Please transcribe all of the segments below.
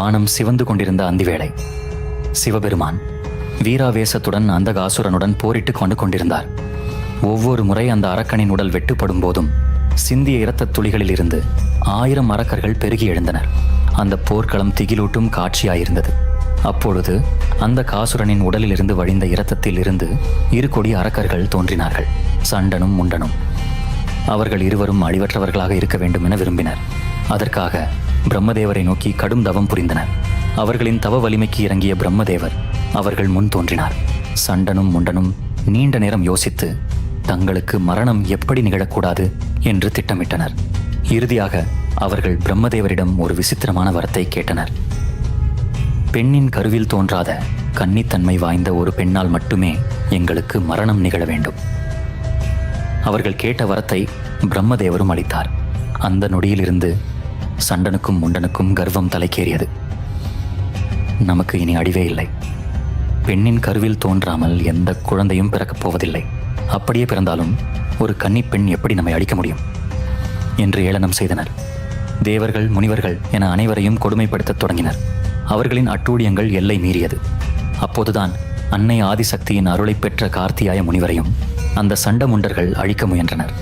வானம் சிவந்து கொண்டிருந்த அந்திவேளை. சிவபெருமான் வீராவேசத்துடன் அந்த காசுரனுடன் போரிட்டு கொண்டு கொண்டிருந்தார். ஒவ்வொரு முறை அந்த அரக்கனின் உடல் வெட்டுப்படும் போதும் சிந்திய இரத்தத் துளிகளிலிருந்து ஆயிரம் அரக்கர்கள் பெருகி எழுந்தனர். அந்த போர்க்களம் திகிலூட்டும் காட்சியாயிருந்தது. அப்பொழுது அந்த காசுரனின் உடலிலிருந்து வழிந்த இரத்தத்தில் இருந்து இரு கொடி அரக்கர்கள் தோன்றினார்கள். சண்டனும் முண்டனும். அவர்கள் இருவரும் அழிவற்றவர்களாக இருக்க வேண்டும் என விரும்பினர். அதற்காக பிரம்மதேவரை நோக்கி கடும் தவம் புரிந்தனர். அவர்களின் தவ வலிமைக்கு இறங்கிய பிரம்மதேவர் அவர்கள் முன் தோன்றினார். சண்டனும் முண்டனும் நீண்ட நேரம் யோசித்து தங்களுக்கு மரணம் எப்படி நிகழக்கூடாது என்று திட்டமிட்டனர். இறுதியாக அவர்கள் பிரம்மதேவரிடம் ஒரு விசித்திரமான வரத்தை கேட்டனர். பெண்ணின் கருவில் தோன்றாத கன்னித்தன்மை வாய்ந்த ஒரு பெண்ணால் மட்டுமே எங்களுக்கு மரணம் நிகழ வேண்டும். அவர்கள் கேட்ட வரத்தை பிரம்மதேவரும் அளித்தார். அந்த நொடியிலிருந்து சண்டனுக்கும் முண்டனுக்கும் கர்வம் தலைக்கேறியது. நமக்கு இனி அடிவே இல்லை. பெண்ணின் கருவில் தோன்றாமல் எந்த குழந்தையும் பிறக்கப் போவதில்லை. அப்படியே பிறந்தாலும் ஒரு கன்னிப் பெண் எப்படி நம்மை அழிக்க முடியும்? என்று ஏளனம் செய்தனர். தேவர்கள் முனிவர்கள் என அனைவரையும் கொடுமைப்படுத்தத் தொடங்கினர். அவர்களின் அட்டூழியங்கள் எல்லை மீறியது. அப்போதுதான் அன்னை ஆதிசக்தியின் அருளை பெற்ற கார்த்தியாய முனிவரையும் அந்த சண்டமுண்டர்கள் அழிக்க முயன்றனர்.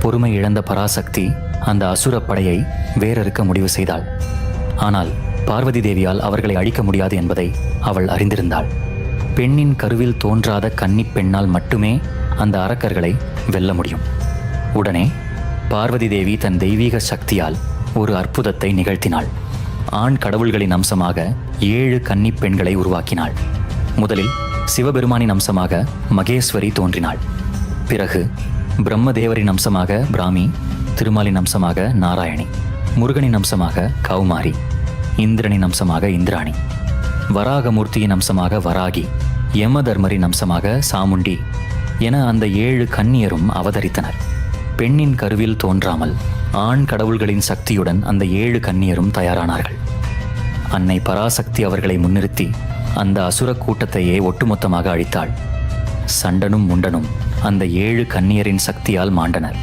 பொறுமை இழந்த பராசக்தி அந்த அசுரப் படையை வேறறுக்க முடிவு செய்தாள். ஆனால் பார்வதி தேவியால் அவர்களை அழிக்க முடியாது என்பதை அவள் அறிந்திருந்தாள். பெண்ணின் கருவில் தோன்றாத கன்னிப் பெண்ணால் மட்டுமே அந்த அரக்கர்களை வெல்ல முடியும். உடனே பார்வதி தேவி தன் தெய்வீக சக்தியால் ஒரு அற்புதத்தை நிகழ்த்தினாள். ஆண் கடவுள்களின் அம்சமாக ஏழு கன்னிப் பெண்களை உருவாக்கினாள். முதலில் சிவபெருமானின் அம்சமாக மகேஸ்வரி தோன்றினாள். பிறகு பிரம்மதேவரின் அம்சமாக பிராமி திருமாலின் அம்சமாக நாராயணி முருகனின் அம்சமாக கௌமாரி இந்திரனின் அம்சமாக இந்திராணி வராகமூர்த்தியின் அம்சமாக வராகி யமதர்மரின் அம்சமாக சாமுண்டி என அந்த ஏழு கன்னியரும் அவதரித்தனர். பெண்ணின் கருவில் தோன்றாமல் ஆண் கடவுள்களின் சக்தியுடன் அந்த ஏழு கன்னியரும் தயாரானார்கள். அன்னை பராசக்தி அவர்களை முன்னிறுத்தி அந்த அசுர கூட்டத்தையே ஒட்டுமொத்தமாக அழித்தாள். சண்டனும் முண்டனும் அந்த ஏழு கன்னியரின் சக்தியால் மாண்டனர்.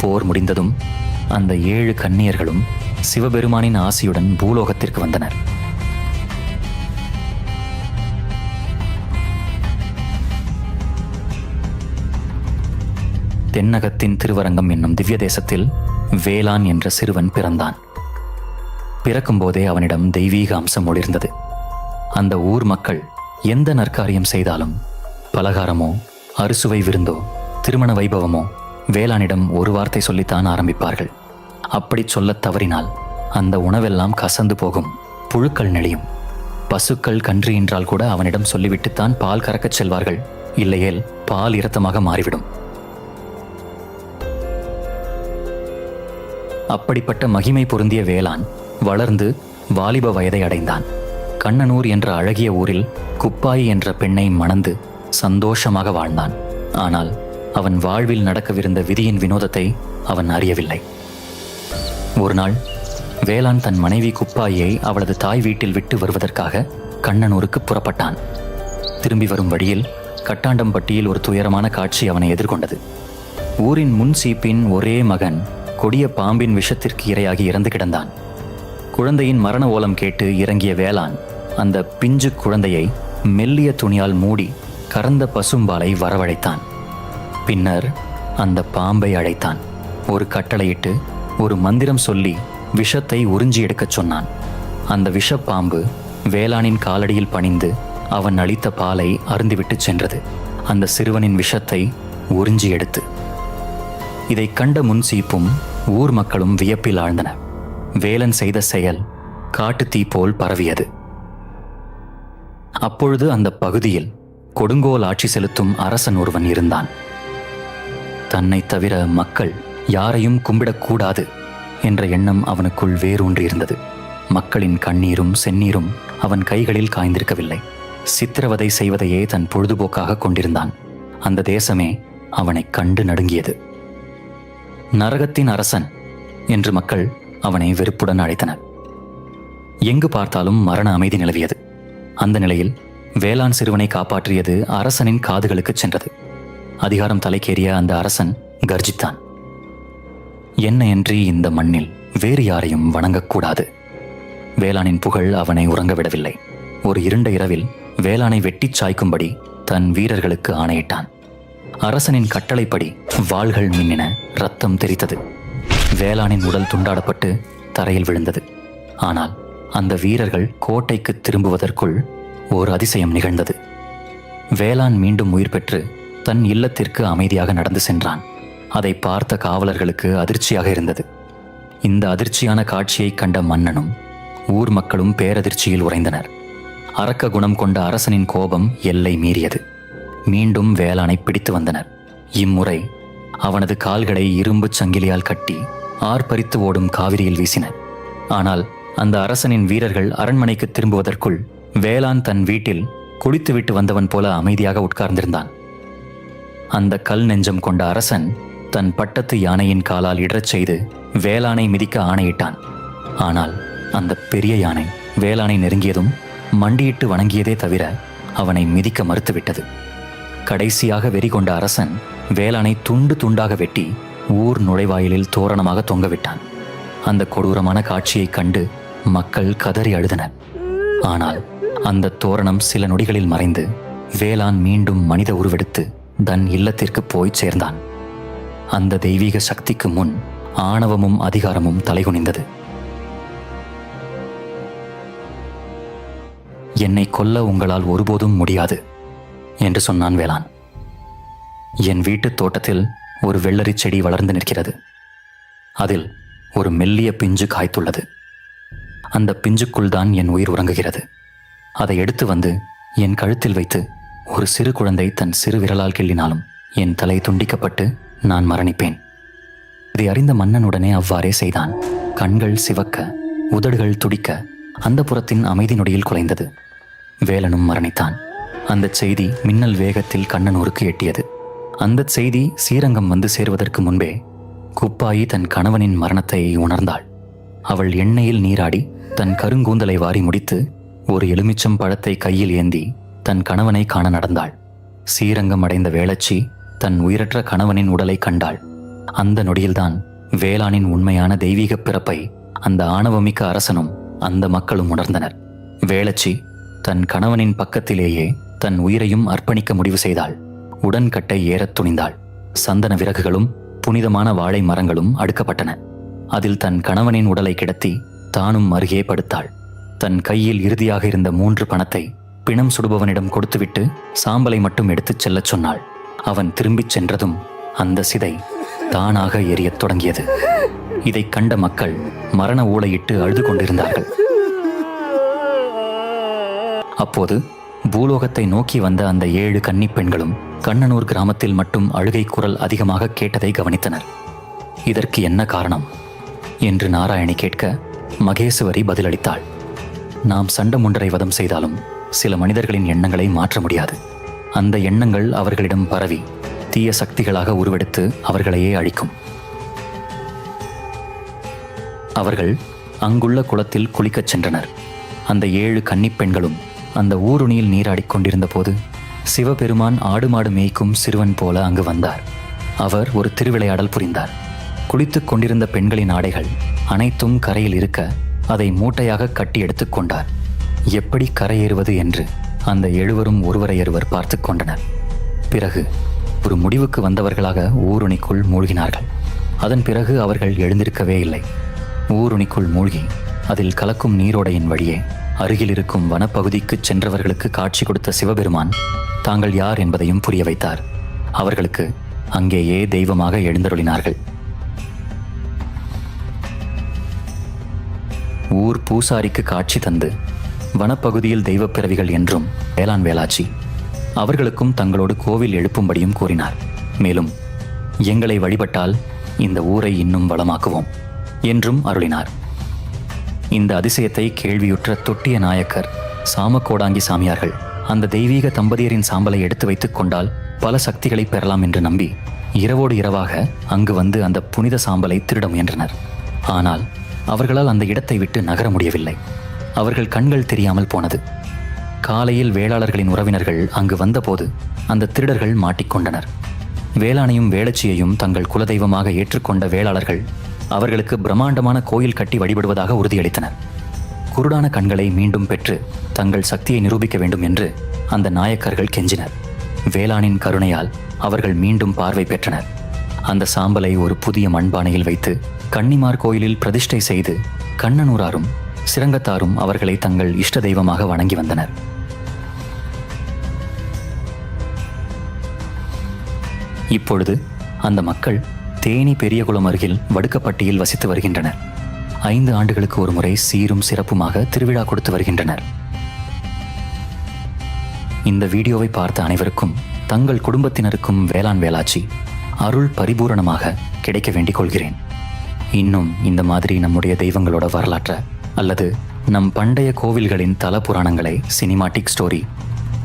போர் முடிந்ததும் அந்த ஏழு கன்னியர்களும் சிவபெருமானின் ஆசியுடன் பூலோகத்திற்கு வந்தனர். தென்னகத்தின் திருவரங்கம் என்னும் திவ்ய தேசத்தில் வேளான் என்ற சிறுவன் பிறந்தான். பிறக்கும்போதே அவனிடம் தெய்வீக அம்சம் ஒளிர்ந்தது. அந்த ஊர் மக்கள் எந்த நற்காரியம் செய்தாலும் பலகாரமோ அறுசுவை விருந்தோ திருமண வைபவமோ வேளானிடம் ஒரு வார்த்தை சொல்லித்தான் ஆரம்பிப்பார்கள். அப்படி சொல்லத் தவறினால் அந்த உணவெல்லாம் கசந்து போகும் புழுக்கள் நெளியும். பசுக்கள் கன்று என்றால் கூட அவனிடம் சொல்லிவிட்டுத்தான் பால் கறக்கச் செல்வார்கள் இல்லையேல் பால் இரத்தமாக மாறிவிடும். அப்படிப்பட்ட மகிமை பொருந்திய வேளாண் வளர்ந்து வாலிப வயதை அடைந்தான். கண்ணனூர் என்ற அழகிய ஊரில் குப்பாயி என்ற பெண்ணை மணந்து சந்தோஷமாக வாழ்ந்தான். ஆனால் அவன் வாழ்வில் நடக்கவிருந்த விதியின் வினோதத்தை அவன் அறியவில்லை. ஒரு நாள் வேளாண் தன் மனைவி குப்பாயை அவளது தாய் வீட்டில் விட்டு வருவதற்காக கண்ணனூருக்கு புறப்பட்டான். திரும்பி வரும் வழியில் கட்டாண்டம்பட்டியில் ஒரு துயரமான காட்சி அவனை எதிர்கொண்டது. ஊரின் முன் சீப்பின் ஒரே மகன் கொடிய பாம்பின் விஷத்திற்கு இரையாகி இறந்து கிடந்தான். குழந்தையின் மரண ஓலம் கேட்டு இறங்கிய வேளாண் அந்த பிஞ்சு குழந்தையை மெல்லிய துணியால் மூடி கறந்த பசும்பாலை வரவழைத்தான். பின்னர் அந்த பாம்பை அழைத்தான் ஒரு கட்டளையிட்டு ஒரு மந்திரம் சொல்லி விஷத்தை உறிஞ்சி எடுக்கச் சொன்னான். அந்த விஷப்பாம்பு வேளாணின் காலடியில் பணிந்து அவன் அளித்த பாலை அருந்திவிட்டு சென்றது. அந்த சிறுவனின் விஷத்தை உறிஞ்சி எடுத்து. இதைக் கண்ட முன்சீப்பும் ஊர் மக்களும் வியப்பில் ஆழ்ந்தன. வேலன் செய்த செயல் காட்டுத் தீ போல் பரவியது. அப்பொழுது அந்த பகுதியில் கொடுங்கோல் ஆட்சி செலுத்தும் அரசன் ஒருவன் இருந்தான். தன்னை தவிர மக்கள் யாரையும் கும்பிடக்கூடாது என்ற எண்ணம் அவனுக்குள் வேரூன்றியிருந்தது. மக்களின் கண்ணீரும் செந்நீரும் அவன் கைகளில் காய்ந்திருக்கவில்லை. சித்திரவதை செய்வதையே தன் பொழுதுபோக்காக கொண்டிருந்தான். அந்த தேசமே அவனைக் கண்டு நடுங்கியது. நரகத்தின் அரசன் என்று மக்கள் அவனை வெறுப்புடன் அழைத்தனர். எங்கு பார்த்தாலும் மரண அமைதி நிலவியது. அந்த நிலையில் வேளாண் சிறுவனை காப்பாற்றியது அரசனின் காதுகளுக்குச் சென்றது. அதிகாரம் தலைக்கேறிய அந்த அரசன் கர்ஜித்தான். என்ன என்று இந்த மண்ணில் வேறு யாரையும் வணங்கக்கூடாது. வேளாணின் புகழ் அவனை உறங்க விடவில்லை ஒரு இருண்ட இரவில் வேளாணை வெட்டிச் சாய்க்கும்படி தன் வீரர்களுக்கு ஆணையிட்டான். அரசனின் கட்டளைப்படி வாள்கள் மின்னின ரத்தம் தெரித்தது. வேளாணின் உடல் துண்டாடப்பட்டு தரையில் விழுந்தது. ஆனால் அந்த வீரர்கள் கோட்டைக்கு திரும்புவதற்குள் ஓர் அதிசயம் நிகழ்ந்தது. வேளாண் மீண்டும் உயிர் பெற்று தன் இல்லத்திற்கு அமைதியாக நடந்து சென்றான். அதை பார்த்த காவலர்களுக்கு அதிர்ச்சியாக இருந்தது. இந்த அதிர்ச்சியான காட்சியை கண்ட மன்னனும் ஊர் மக்களும் பேரதிர்ச்சியில் உறைந்தனர். அரக்க குணம் கொண்ட அரசனின் கோபம் எல்லை மீறியது. மீண்டும் வேளானை பிடித்து வந்தனர். இம்முறை அவனது கால்களை இரும்புச் சங்கிலியால் கட்டி ஆர்ப்பரித்து ஓடும் காவிரியில் வீசினர். ஆனால் அந்த அரசனின் வீரர்கள் அரண்மனைக்கு திரும்புவதற்குள் வேளான் தன் வீட்டில் குளித்துவிட்டு வந்தவன் போல அமைதியாக உட்கார்ந்திருந்தான். அந்த கல் நெஞ்சம் கொண்ட அரசன் தன் பட்டத்து யானையின் காலால் இடறச் செய்து வேளானை மிதிக்க ஆணையிட்டான். ஆனால் அந்த பெரிய யானை வேளானை நெருங்கியதும் மண்டியிட்டு வணங்கியதே தவிர அவனை மிதிக்க மறுத்துவிட்டது. கடைசியாக வெறி கொண்ட அரசன் வேளானை துண்டு துண்டாக வெட்டி ஊர் நுழைவாயிலில் தோரணமாக தொங்கவிட்டான். அந்த கொடூரமான காட்சியைக் கண்டு மக்கள் கதறி அழுதனர். ஆனால் அந்த தோரணம் சில நொடிகளில் மறைந்து வேளாண் மீண்டும் மனித உருவெடுத்து தன் இல்லத்திற்கு போய் சேர்ந்தான். அந்த தெய்வீக சக்திக்கு முன் ஆணவமும் அதிகாரமும் தலைகுனிந்தது. என்னை கொல்ல உங்களால் ஒருபோதும் முடியாது என்று சொன்னான் வேளான் என் வீட்டுத் தோட்டத்தில் ஒரு வெள்ளரிச் செடி வளர்ந்து நிற்கிறது. அதில் ஒரு மெல்லிய பிஞ்சு காய்த்துள்ளது. அந்த பிஞ்சுக்குள் தான் என் உயிர் உறங்குகிறது. அதை எடுத்து வந்து என் கழுத்தில் வைத்து ஒரு சிறு குழந்தை தன் சிறு விரலால் கிள்ளினாலும் என் தலை துண்டிக்கப்பட்டு நான் மரணிப்பேன். இதை அறிந்த மன்னனுடனே அவ்வாறே செய்தான். கண்கள் சிவக்க உதடுகள் துடிக்க அந்த புறத்தின் அமைதி நொடியில் குலைந்தது. வேலனும் மரணித்தான். அந்த செய்தி மின்னல் வேகத்தில் கண்ணனூருக்கு எட்டியது. அந்த செய்தி ஸ்ரீரங்கம் வந்து சேருவதற்கு முன்பே குப்பாயி தன் கணவனின் மரணத்தை உணர்ந்தாள். அவள் எண்ணெயில் நீராடி தன் கருங்கூந்தலை வாரி முடித்து ஒரு எலுமிச்சம் பழத்தை கையில் ஏந்தி தன் கணவனை காண நடந்தாள். ஸ்ரீரங்கம் அடைந்த வேளச்சி தன் உயிரற்ற கணவனின் உடலை கண்டாள். அந்த நொடியில்தான் வேளாணின் உண்மையான தெய்வீக பிறப்பை அந்த ஆணவமிக்க அரசனும் அந்த மக்களும் உணர்ந்தனர். வேளச்சி தன் கணவனின் பக்கத்திலேயே தன் உயிரையும் அர்ப்பணிக்க முடிவு செய்தாள். உடன்கட்டை ஏறத் துணிந்தாள். சந்தன விறகுகளும் புனிதமான வாழை மரங்களும் அடுக்கப்பட்டன. அதில் தன் கணவனின் உடலை கிடத்தி தானும் அருகே படுத்தாள். தன் கையில் இறுதியாக இருந்த மூன்று பணத்தை பிணம் சுடுபவனிடம் கொடுத்துவிட்டு சாம்பலை மட்டும் எடுத்துச் செல்லச் சொன்னாள். அவன் திரும்பிச் சென்றதும் அந்த சிதை தானாக எரியத் தொடங்கியது. இதைக் கண்ட மக்கள் மரண ஊளையிட்டு அழுது கொண்டிருந்தார்கள். அப்போது பூலோகத்தை நோக்கி வந்த அந்த ஏழு கன்னிப் பெண்களும் கண்ணனூர் கிராமத்தில் மட்டும் அழுகை குரல் அதிகமாக கேட்டதை கவனித்தனர். இதற்கு என்ன காரணம்? என்று நாராயணி கேட்க மகேசுவரி பதிலளித்தாள். நாம் சண்டமுண்டரை வதம் செய்தாலும் சில மனிதர்களின் எண்ணங்களை மாற்ற முடியாது. அந்த எண்ணங்கள் அவர்களிடம் பரவி தீய சக்திகளாக உருவெடுத்து அவர்களையே அழிக்கும். அவர்கள் அங்குள்ள குளத்தில் குளிக்கச் சென்றனர். அந்த ஏழு கன்னிப்பெண்களும் அந்த ஊருணியில் நீராடிக் கொண்டிருந்த போது சிவபெருமான் ஆடு மாடு மேய்க்கும் சிறுவன் போல அங்கு வந்தார். அவர் ஒரு திருவிளையாடல் புரிந்தார். குளித்துக் கொண்டிருந்த பெண்களின் ஆடைகள் அனைத்தும் கரையில் இருக்க அதை மூட்டையாக கட்டி எடுத்துக்கொண்டார் எப்படி கரையேறுவது என்று அந்த எழுவரும் ஒருவரையொருவர் பார்த்து கொண்டனர். பிறகு ஒரு முடிவுக்கு வந்தவர்களாக ஊருணிக்குள் மூழ்கினார்கள். அதன் பிறகு அவர்கள் எழுந்திருக்கவே இல்லை. ஊருணிக்குள் மூழ்கி அதில் கலக்கும் நீரோடையின் வழியே அருகில் இருக்கும் வனப்பகுதிக்குச் சென்றவர்களுக்கு காட்சி கொடுத்த சிவபெருமான் தாங்கள் யார் என்பதையும் புரிய வைத்தார். அவர்களுக்கு அங்கேயே தெய்வமாக எழுந்தருளினார்கள். ஊர் பூசாரிக்கு காட்சி தந்து வனப்பகுதியில் தெய்வப் பிறவிகள் என்றும் வேளாண் வேளாச்சி அவர்களுக்கும் தங்களோடு கோவில் எழுப்பும்படியும் கூறினார். மேலும் எங்களை வழிபட்டால் இந்த ஊரை இன்னும் வளமாக்குவோம் என்றும் அருளினார். இந்த அதிசயத்தை கேள்வியுற்ற தொட்டிய நாயக்கர் சாமக்கோடாங்கி சாமியார்கள் அந்த தெய்வீக தம்பதியரின் சாம்பலை எடுத்து வைத்துக் கொண்டால் பல சக்திகளை பெறலாம் என்று நம்பி இரவோடு இரவாக அங்கு வந்து அந்த புனித சாம்பலை திருட முயன்றனர். ஆனால் அவர்களால் அந்த இடத்தை விட்டு நகர முடியவில்லை. அவர்கள் கண்கள் தெரியாமல் போனது. காலையில் வேளாளர்களின் உறவினர்கள் அங்கு வந்தபோது அந்த திருடர்கள் மாட்டிக்கொண்டனர். வேளாணையும் வேளச்சியையும் தங்கள் குலதெய்வமாக ஏற்றுக்கொண்ட வேளாளர்கள் அவர்களுக்கு பிரம்மாண்டமான கோயில் கட்டி வழிபடுவதாக உறுதியளித்தனர். குருடான கண்களை மீண்டும் பெற்று தங்கள் சக்தியை நிரூபிக்க வேண்டும் என்று அந்த நாயக்கர்கள் கெஞ்சினர். வேளாணின் கருணையால் அவர்கள் மீண்டும் பார்வை பெற்றனர். அந்த சாம்பலை ஒரு புதிய மண்பானையில் வைத்து கன்னிமார் கோயிலில் பிரதிஷ்டை செய்து கண்ணனூராரும் சிரங்கத்தாரும் அவர்களை தங்கள் இஷ்ட தெய்வமாக வணங்கி வந்தனர். இப்பொழுது அந்த மக்கள் தேனி பெரியகுளம் அருகில் வடுக்கப்பட்டியில் வசித்து வருகின்றனர். ஐந்து ஆண்டுகளுக்கு ஒரு முறை சீரும் சிறப்புமாக திருவிழா கொடுத்து வருகின்றனர். இந்த வீடியோவை பார்த்த அனைவருக்கும் தங்கள் குடும்பத்தினருக்கும் வேளாண் வேளாச்சி அருள் பரிபூரணமாக கிடைக்க வேண்டிக் கொள்கிறேன். இன்னும் இந்த மாதிரி நம்முடைய தெய்வங்களோட வரலாற்றை அல்லது நம் பண்டைய கோவில்களின் தல புராணங்களை சினிமாட்டிக் ஸ்டோரி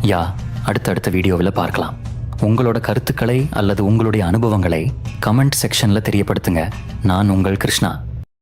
யா அடுத்தடுத்த வீடியோவில் பார்க்கலாம். உங்களோட கருத்துக்களை அல்லது உங்களுடைய அனுபவங்களை கமெண்ட் செக்ஷனில் தெரியப்படுத்துங்க. நான் உங்கள் கிருஷ்ணா.